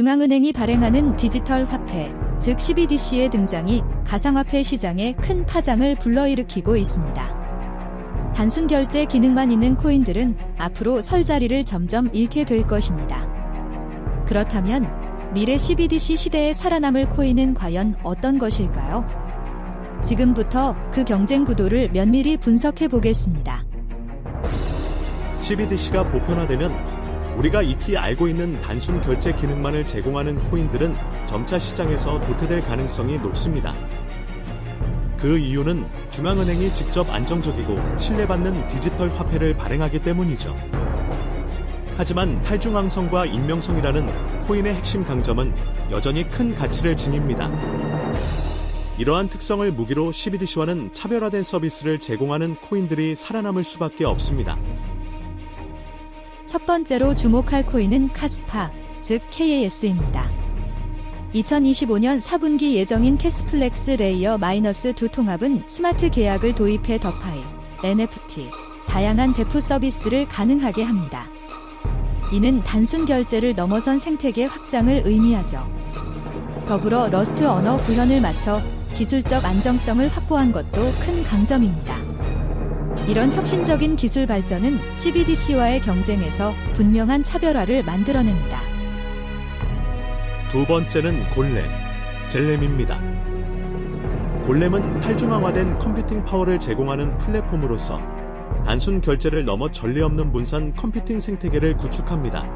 중앙은행이 발행하는 디지털 화폐, 즉 CBDC의 등장이 가상화폐 시장에 큰 파장을 불러일으키고 있습니다. 단순 결제 기능만 있는 코인들은 앞으로 설 자리를 점점 잃게 될 것입니다. 그렇다면 미래 CBDC 시대에 살아남을 코인은 과연 어떤 것일까요? 지금부터 그 경쟁 구도를 면밀히 분석해 보겠습니다. CBDC가 보편화되면 우리가 익히 알고 있는 단순 결제 기능만을 제공하는 코인들은 점차 시장에서 도태될 가능성이 높습니다. 그 이유는 중앙은행이 직접 안정적이고 신뢰받는 디지털 화폐를 발행하기 때문이죠. 하지만 탈중앙성과 익명성이라는 코인의 핵심 강점은 여전히 큰 가치를 지닙니다. 이러한 특성을 무기로 CBDC와는 차별화된 서비스를 제공하는 코인들이 살아남을 수밖에 없습니다. 첫 번째로 주목할 코인은 카스파, 즉 KAS입니다. 2025년 4분기 예정인 캐스플렉스 레이어 마이너스 두 통합은 스마트 계약을 도입해 더파일, NFT, 다양한 대프 서비스를 가능하게 합니다. 이는 단순 결제를 넘어선 생태계 확장을 의미하죠. 더불어 러스트 언어 구현을 맞춰 기술적 안정성을 확보한 것도 큰 강점입니다. 이런 혁신적인 기술 발전은 CBDC와의 경쟁에서 분명한 차별화를 만들어냅니다. 두 번째는 골렘, 젤렘입니다. 골렘은 탈중앙화된 컴퓨팅 파워를 제공하는 플랫폼으로서 단순 결제를 넘어 전례 없는 분산 컴퓨팅 생태계를 구축합니다.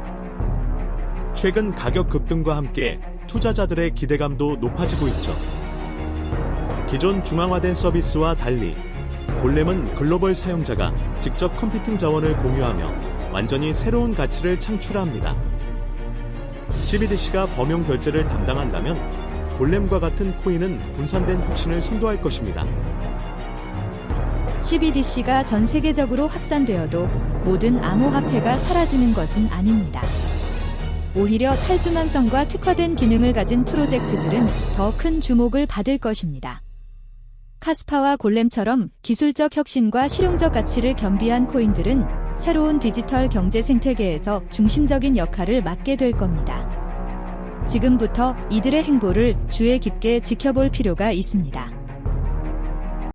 최근 가격 급등과 함께 투자자들의 기대감도 높아지고 있죠. 기존 중앙화된 서비스와 달리 골렘은 글로벌 사용자가 직접 컴퓨팅 자원을 공유하며 완전히 새로운 가치를 창출합니다. CBDC가 범용 결제를 담당한다면 골렘과 같은 코인은 분산된 혁신을 선도할 것입니다. CBDC가 전 세계적으로 확산되어도 모든 암호화폐가 사라지는 것은 아닙니다. 오히려 탈중앙성과 특화된 기능을 가진 프로젝트들은 더 큰 주목을 받을 것입니다. 카스파와 골렘처럼 기술적 혁신과 실용적 가치를 겸비한 코인들은 새로운 디지털 경제 생태계에서 중심적인 역할을 맡게 될 겁니다. 지금부터 이들의 행보를 주의 깊게 지켜볼 필요가 있습니다.